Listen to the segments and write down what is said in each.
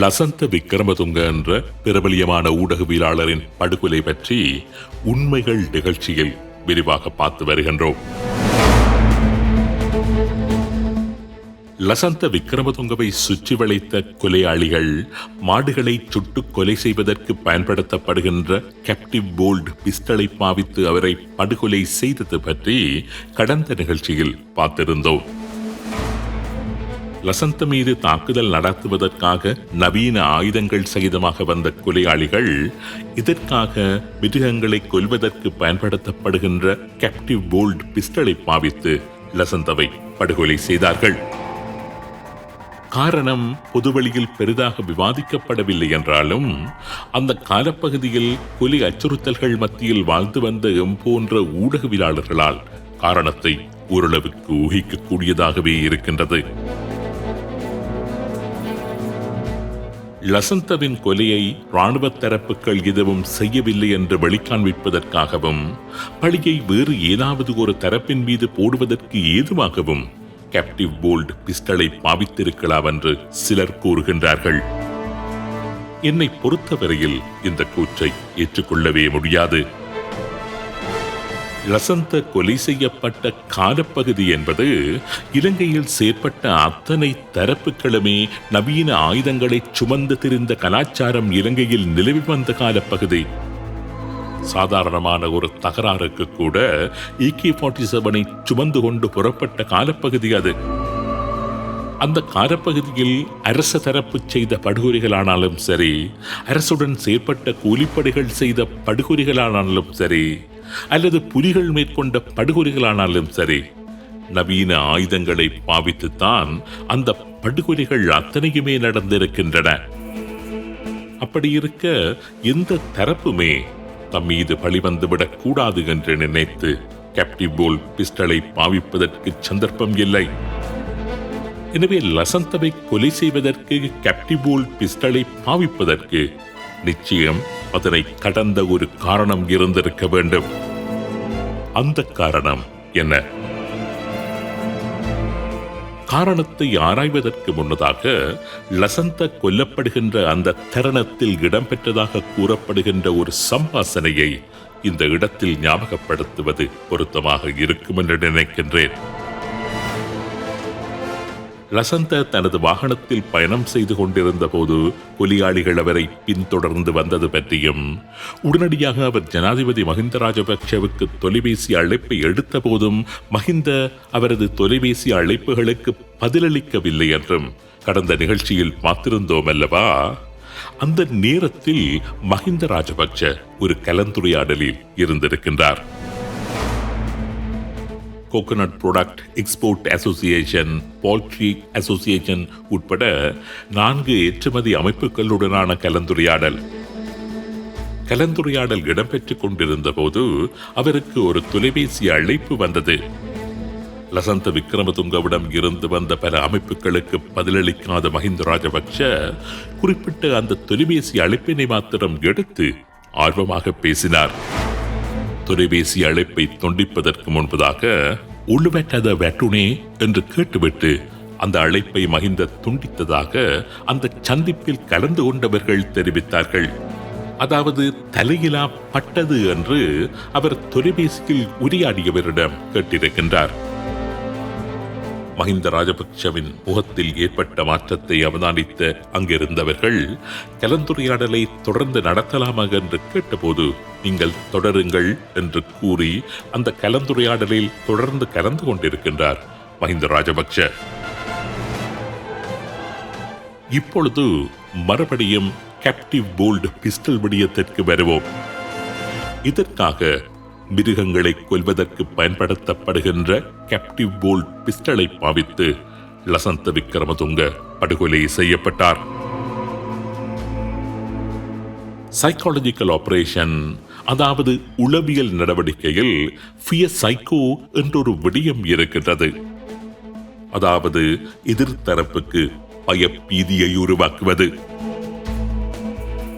லசந்த விக்ரமதுங்க என்ற பிரபலியமான ஊடகவியலாளரின் படுகொலை பற்றி உண்மைகள் நிகழ்ச்சியில் விரிவாக பார்த்து வருகின்றோம். லசந்த விக்ரமதுங்கவை சுற்றி வளைத்த கொலையாளிகள் மாடுகளை சுட்டு கொலை செய்வதற்கு பயன்படுத்தப்படுகின்ற கேப்டிவ் போல்ட் பிஸ்டலை பாவித்து அவரை படுகொலை செய்தது பற்றி கடந்த நிகழ்ச்சியில் பார்த்திருந்தோம். லசந்த மீது தாக்குதல் நடத்துவதற்காக நவீன ஆயுதங்கள் சகிதமாக வந்த கொலையாளிகள் இதற்காக மிருகங்களை கொல்வதற்கு பயன்படுத்தப்படுகின்ற கேப்டிவ் போல்ட் பிஸ்டலை பாவித்து லசந்தவை படுகொலை செய்தார்கள். காரணம் பொதுவெளியில் பெரிதாக விவாதிக்கப்படவில்லை என்றாலும் அந்த காலப்பகுதியில் கொலை அச்சுறுத்தல்கள் மத்தியில் வாழ்ந்து வந்த எம் போன்ற ஊடகவியலாளர்களால் காரணத்தை ஓரளவுக்கு ஊகிக்கக்கூடியதாகவே இருக்கின்றது. லசந்தவின் கொலையை ராணுவ தரப்புகள் எதுவும் செய்யவில்லை என்று வெளிக்காண்பிப்பதற்காகவும் பழியை வேறு ஏதாவது ஒரு தரப்பின் மீது போடுவதற்கு ஏதுவாகவும் கேப்டிவ் போல்ட் பிஸ்டலை பாவித்திருக்கலாம் என்று சிலர் கூறுகின்றார்கள். என்னை பொறுத்தவரையில் இந்த கூற்றை ஏற்றுக்கொள்ளவே முடியாது. லசந்த கொலை செய்யப்பட்ட காலப்பகுதி என்பது இலங்கையில் செயற்பட்ட அத்தனை தரப்புகளுமே நவீன ஆயுதங்களை சுமந்து திரிந்த கலாச்சாரம் இலங்கையில் நிலவி வந்த காலப்பகுதி. சாதாரணமான ஒரு தகராறுக்கு கூட இகே ஃபார்ட்டி செவனை சுமந்து கொண்டு புறப்பட்ட காலப்பகுதி அது. அந்த காலப்பகுதியில் அரச தரப்பு செய்த படுகொலைகளானாலும் சரி அரசுடன் செயற்பட்ட கூலிப்படைகள் செய்த படுகொலைகளானாலும் சரி அல்லது புலிகள் மேற்கொண்ட படுகொலைகளானாலும் சரி நவீன ஆயுதங்களை பாவித்துத்தான் அந்த படுகொலைகள் அத்தனையுமே நடந்திருக்கின்றன. அப்படி இருக்க எந்த தரப்புமே தம் மீது பழிவந்துவிடக் கூடாது என்று நினைத்து கேப்டிவ் போல் பிஸ்டலை பாவிப்பதற்கு சந்தர்ப்பம் இல்லை. எனவே லசந்தவை கொலை செய்வதற்கு கேப்டிபோல் பிஸ்டலை பாவிப்பதற்கு நிச்சயம் அதனை கடந்த ஒரு காரணம் இருந்திருக்க வேண்டும். அந்த காரணம் என்ன? காரணத்தை ஆராய்வதற்கு முன்னதாக லசந்த கொல்லப்படுகின்ற அந்த தருணத்தில் இடம்பெற்றதாக கூறப்படுகின்ற ஒரு சம்பாசனையை இந்த இடத்தில் ஞாபகப்படுத்துவது பொருத்தமாக இருக்கும் என்று நினைக்கின்றேன். லசந்த தனது வாகனத்தில் பயணம் செய்து கொண்டிருந்த போது கொலியாளிகள் அவரை பின்தொடர்ந்து வந்தது பற்றியும் உடனடியாக அவர் ஜனாதிபதி மஹிந்த ராஜபக்சவுக்கு தொலைபேசி அழைப்பை எடுத்த போதும் மஹிந்த அவரது தொலைபேசி அழைப்புகளுக்கு பதிலளிக்கவில்லை என்றும் கடந்த நிகழ்ச்சியில் பார்த்திருந்தோம் அல்லவா? அந்த நேரத்தில் மஹிந்த ராஜபக்ச ஒரு கலந்துரையாடலில் இருந்திருக்கின்றார். Coconut product export association poultry association உட்பட நான்கு ஏற்றுமதி அமைப்புகளுடனான கலந்துரையாடல். கலந்துரையாடல் இடம்பெற்றுக் கொண்டிருந்த போது அவருக்கு ஒரு தொலைபேசி அழைப்பு வந்தது. லசந்த விக்ரமதுங்கவிடம் இருந்து வந்த பல அமைப்புகளுக்கு பதிலளிக்காத மஹிந்த ராஜபக்ஷ குறிப்பிட்ட அந்த தொலைபேசி அழைப்பினை மாத்திரம் எடுத்து ஆர்வமாக பேசினார். தொலைபேசி அழைப்பை துண்டிப்பதற்கு முன்பதாக உள்வெட்டத வெட்டுனே என்று கேட்டுவிட்டு அந்த அழைப்பை மகிந்த துண்டித்ததாக அந்த சந்திப்பில் கலந்து கொண்டவர்கள் தெரிவித்தார்கள். அதாவது தலையிலா பட்டது என்று அவர் தொலைபேசியில் உரையாடியவரிடம் கேட்டிருக்கின்றார். மஹிந்த ராஜபக்சவின் முகத்தில் ஏற்பட்ட மாற்றத்தை அவதானித்த அங்கிருந்தவர்கள் கலந்துரையாடலை தொடர்ந்து நடத்தலாமா என்று கேட்டபோது நீங்கள் தொடருங்கள் என்று கூறி அந்த கலந்துரையாடலில் தொடர்ந்து கலந்து கொண்டிருக்கின்றார் மஹிந்த ராஜபக்ஷ. இப்பொழுது மறுபடியும் கேப்டிவ் போல்டு பிஸ்டல் விடியத்திற்கு வருவோம். இதற்காக மிருகங்களை கொல்வதற்கு பயன்படுத்தப்படுகின்ற கேப்டிவ் போல்ட் பிஸ்டலை பாவித்து லசந்த விக்ரமதுங்க படுகொலை செய்யப்பட்டார். சைக்காலஜிக்கல் ஆபரேஷன் அதாவது உளவியல் நடவடிக்கையில் ஃபியர் சைக்கோ என்றொரு விடயம் இருக்கின்றது. அதாவது எதிர்த்தரப்புக்கு பயப்பீதியை உருவாக்குவது.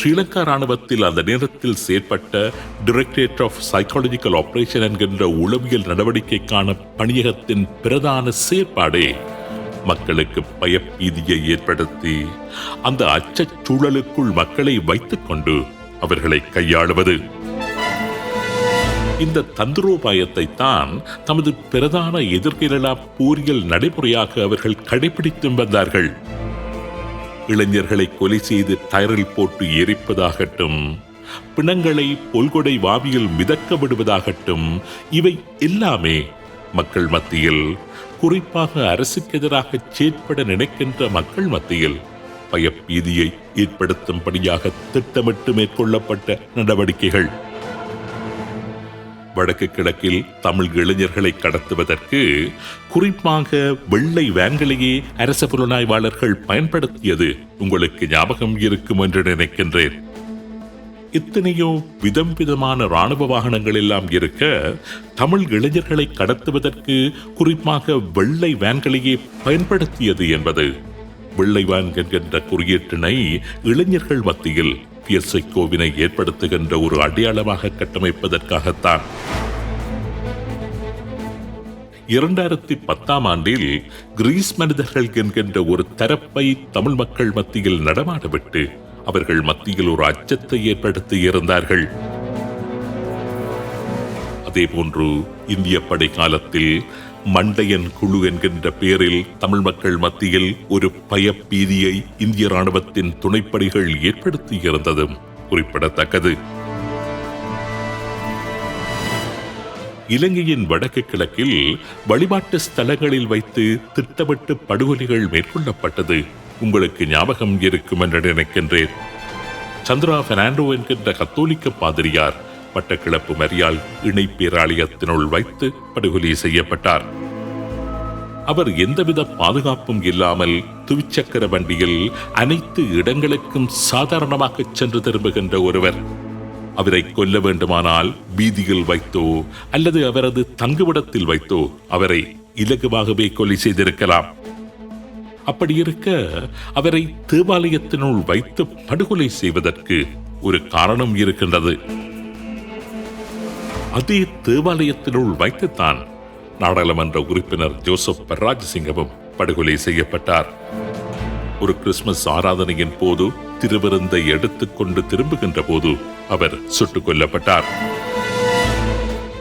ஸ்ரீலங்கா ராணுவத்தில் அந்த நேரத்தில் செயற்பட்ட டிரெக்டரேட் ஆஃப் சைக்காலஜிக்கல் ஆபரேஷன் என்கின்ற உளவியல் நடவடிக்கைக்கான பணியகத்தின் பிரதான செயற்பாடே மக்களுக்கு பயப்பீதியை ஏற்படுத்தி அந்த அச்சச் சூழலுக்குள் மக்களை வைத்துக்கொண்டு அவர்களை கையாளுவது. இந்த தந்திரோபாயத்தை தான் தமது பிரதான எதிர்கிரலா போரியல் நடைமுறையாக அவர்கள் கடைபிடித்து வந்தார்கள். இளைஞர்களை கொலை செய்து டயரில் போட்டு எரிப்பதாகட்டும் பிணங்களை பொல்கொடை வாவியில் மிதக்க விடுவதாகட்டும் இவை எல்லாமே மக்கள் மத்தியில் குறிப்பாக அரசுக்கு எதிராக செயற்பட நினைக்கின்ற மக்கள் மத்தியில் பயப்பீதியை ஏற்படுத்தும்படியாக திட்டமிட்டு மேற்கொள்ளப்பட்ட நடவடிக்கைகள். வடக்கு கிழக்கில் தமிழ் இளைஞர்களை கடத்துவதற்கு குறிப்பாக வெள்ளை வேன்களையே அரச புலனாய்வாளர்கள் பயன்படுத்தியது உங்களுக்கு ஞாபகம் இருக்கும் என்று நினைக்கின்றேன். இத்தனையோ விதம் விதமான ராணுவ வாகனங்கள் எல்லாம் இருக்க தமிழ் இளைஞர்களை கடத்துவதற்கு குறிப்பாக வெள்ளை வேன்களையே பயன்படுத்தியது என்பது. வெள்ளை வேன் என்கின்ற குறியீட்டினை இளைஞர்கள் மத்தியில் பியர்சைக்கோவினை ஏற்படுத்துகின்ற ஒரு அடையாளமாக கட்டமைப்பதற்காகத்தான். இரண்டாயிரத்தி பத்தாம் ஆண்டில் கிரீஸ் மனிதர்கள் என்கின்ற ஒரு தரப்பை தமிழ் மக்கள் மத்தியில் நடமாடவிட்டு அவர்கள் மத்தியில் ஒரு அச்சத்தை ஏற்படுத்தி இருந்தார்கள். அதேபோன்று இந்திய படை காலத்தில் மண்டையன் குழு என்கின்ற பெயரில் தமிழ் மக்கள் மத்தியில் ஒரு பயப்பீதியை இந்திய ராணுவத்தின் துணைப்படைகள் ஏற்படுத்தியிருந்ததும் குறிப்பிடத்தக்கது. இலங்கையின் வடக்கு கிழக்கில் வழிபாட்டு ஸ்தலங்களில் வைத்து திட்டமிட்டு படுகொலைகள் மேற்கொள்ளப்பட்டது. உங்களுக்கு ஞாபகம் இருக்கும் என்று நினைக்கின்றேன். சந்திரா பெர்னாண்டோ என்கின்ற கத்தோலிக்க பாதிரியார் மட்டக்கிளப்பு மரியால் இணை பேராலயத்தினுள் வைத்து படுகொலை செய்யப்பட்டார். அவர் எந்தவித பாதுகாப்பும் இல்லாமல் துவிச்சக்கர வண்டியில் அனைத்து இடங்களுக்கும் சாதாரணமாக சென்று திரும்புகின்ற ஒருவர். அவரை கொல்ல வேண்டுமானால் வீதியில் வைத்தோ அல்லது அவரது தங்குவிடத்தில் வைத்தோ அவரை இலகுவாகவே கொலை செய்திருக்கலாம். அப்படி இருக்க அவரை தேவாலயத்தினுள் வைத்து படுகொலை செய்வதற்கு ஒரு காரணம் இருக்கின்றது. அதே தேவாலயத்தினுள் வைத்துத்தான் நாடாளுமன்ற உறுப்பினர் ஜோசப் பராஜசிங்கமும் படுகொலை செய்யப்பட்டார். ஒரு கிறிஸ்துமஸ் ஆராதனையின் போது திருவிருந்தை எடுத்துக்கொண்டு திரும்புகின்ற போது அவர் சுட்டுக் கொல்லப்பட்டார்.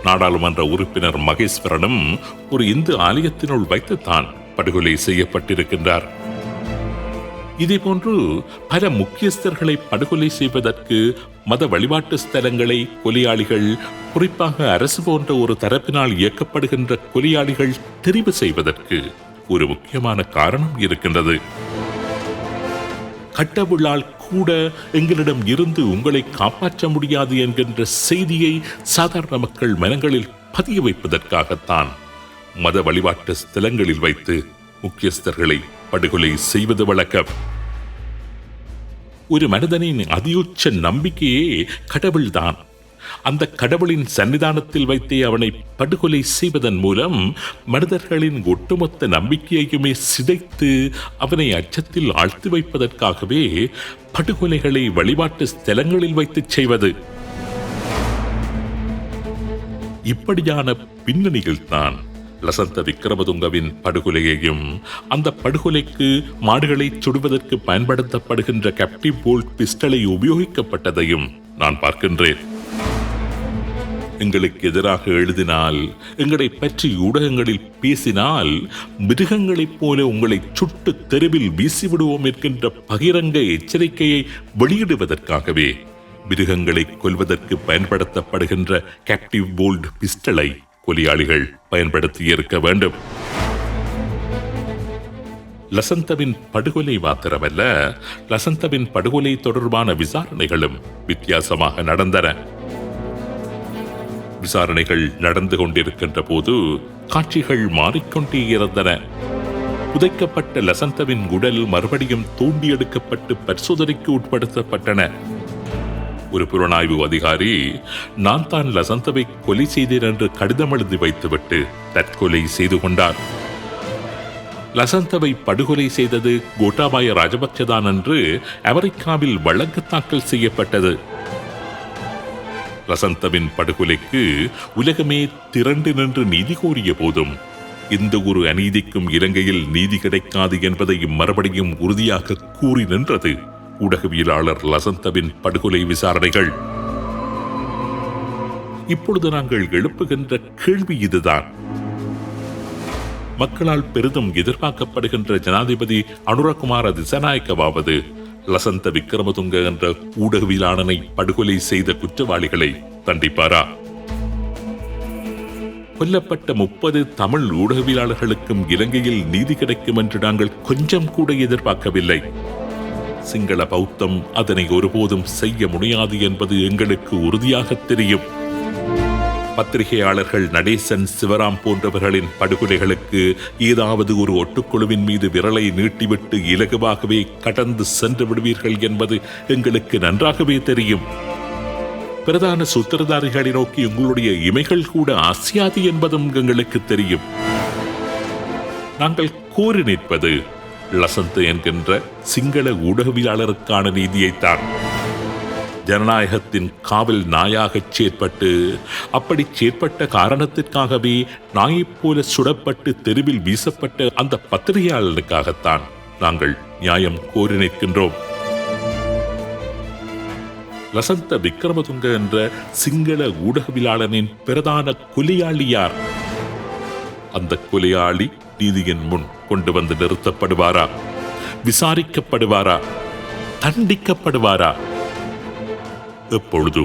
நாடாளுமன்ற உறுப்பினர் மகேஸ்வரனும் ஒரு இந்து ஆலயத்தினுள் வைத்துத்தான் படுகொலை செய்யப்பட்டிருக்கின்றார். இதேபோன்று பல முக்கியஸ்தர்களை படுகொலை செய்வதற்கு மத வழிபாட்டு ஸ்தலங்களை கொலையாளிகள் குறிப்பாக அரசு போன்ற ஒரு தரப்பினால் இயக்கப்படுகின்ற கொலையாளிகள் தெரிவு செய்வதற்கு ஒரு முக்கியமான காரணம் இருக்கின்றது. கட்டவிழால் கூட எங்களிடம் இருந்து உங்களை காப்பாற்ற முடியாது என்கின்ற செய்தியை சாதாரண மக்கள் மனங்களில் பதிய வைப்பதற்காகத்தான் மத வழிபாட்டு ஸ்தலங்களில் வைத்து முக்கியஸ்தர்களை படுகொலை செய்வது வழக்கம். ஒரு மனிதனின் அதியுச்ச நம்பிக்கையே கடவுள்தான். அந்த கடவுளின் சன்னிதானத்தில் வைத்தே அவனை படுகொலை செய்வதன் மூலம் மனிதர்களின் ஒட்டுமொத்த நம்பிக்கையையுமே சிதைத்து அவனை அச்சத்தில் ஆழ்த்தி வைப்பதற்காகவே படுகொலைகளை வழிபாட்டு ஸ்தலங்களில் வைத்துச் செய்வது. இப்படியான பின்னணியில்தான் லசந்த விக்ரமதுங்கவின் படுகொலையையும் அந்த படுகொலைக்கு மாடுகளை சுடுவதற்கு பயன்படுத்தப்படுகின்ற கேப்டிவ் போல்ட் பிஸ்டலை உபயோகிக்கப்பட்டதையும் நான் பார்க்கின்றேன். எங்களுக்கு எதிராக எழுதினால் எங்களை பற்றி ஊடகங்களில் பேசினால் மிருகங்களைப் போல உங்களை சுட்டு தெருவில் வீசிவிடுவோம் என்கின்ற பகிரங்க எச்சரிக்கையை வெளியிடுவதற்காகவே மிருகங்களை கொல்வதற்கு பயன்படுத்தப்படுகின்ற கேப்டிவ் போல்ட் பிஸ்டலை கொலியாளிகள் பயன்படுத்தியிருக்க வேண்டும். லசந்தவின் படுகொலை மாத்திரமல்ல லசந்தவின் படுகொலை தொடர்பான விசாரணைகளும் வித்தியாசமாக நடந்தன. விசாரணைகள் நடந்து கொண்டிருக்கின்ற போது காட்சிகள் மாறிக்கொண்டே இருந்தன. புதைக்கப்பட்ட லசந்தவின் உடல் மறுபடியும் தூண்டி எடுக்கப்பட்டு பரிசோதனைக்கு உட்படுத்தப்பட்டன. ஒரு புலனாய்வு அதிகாரி நான் தான் லசந்தவை கொலை செய்தேன் என்று கடிதம் எழுதி வைத்துவிட்டு தற்கொலை செய்து கொண்டார். லசந்தவை படுகொலை செய்தது கோட்டாபாய ராஜபக்சதான் என்று அமெரிக்காவில் வழக்கு தாக்கல் செய்யப்பட்டது. லசந்தவின் படுகொலைக்கு உலகமே திரண்டு நின்று நீதி கோரிய போதும். எந்த ஒரு அநீதிக்கும் இலங்கையில் நீதி கிடைக்காது என்பதை மறுபடியும் உறுதியாக கூறி நின்றது. ஊடகவியலாளர் லசந்தவின் படுகொலை விசாரணைகள். இப்பொழுது நாங்கள் எழுப்புகின்ற கேள்வி இதுதான். மக்களால் பெரிதும் எதிர்பார்க்கப்படுகின்ற ஜனாதிபதி அனுரகுமார திசநாயக்கவாவது லசந்த விக்ரமதுங்க என்ற ஊடகவியலாளனை படுகொலை செய்த குற்றவாளிகளை தண்டிப்பாரா? கொல்லப்பட்ட முப்பது தமிழ் ஊடகவியலாளர்களுக்கும் இலங்கையில் நீதி கிடைக்கும் என்று நாங்கள் கொஞ்சம் கூட எதிர்பார்க்கவில்லை. சிங்கள பௌத்தம் அதனை ஒருபோதும் செய்ய முடியாது என்பது எங்களுக்கு உறுதியாக தெரியும். பத்திரிகையாளர்கள் நடேசன் சிவராம் போன்றவர்களின் படுகொலைகளுக்கு ஏதாவது ஒரு ஒட்டுக்குழுவின் மீது விரலை நீட்டிவிட்டு இலகுவாகவே கடந்து சென்று விடுவீர்கள் என்பது எங்களுக்கு நன்றாகவே தெரியும். பிரதான சூத்திரதாரிகளை நோக்கி உங்களுடைய இமைகள் கூட அசியாது என்பதும் எங்களுக்கு தெரியும். நாங்கள் கூறி நிற்பது லசந்த் என்கின்ற சிங்கள ஊடகவியலாளருக்கான நீதியைத்தான் ஜனநாயகத்தின் காவல் நாயாகச் செயற்பட்டு அப்படி செயற்பட்ட காரணத்திற்காகவே நாயைப் போல சுடப்பட்டு தெருவில் வீசப்பட்ட அந்த பத்திரிகையாளனுக்காகத்தான் நாங்கள் நியாயம் கோரி நிற்கின்றோம் லசந்த விக்ரமதுங்க என்ற சிங்கள ஊடகவியலாளனின் பிரதான கொலையாளி யார் அந்த கொலையாளி நீதியின் முன் கொண்டு வந்து நிறுத்தப்படுவாரா? விசாரிக்கப்படுவாரா? தண்டிக்கப்படுவாரா? எப்பொழுது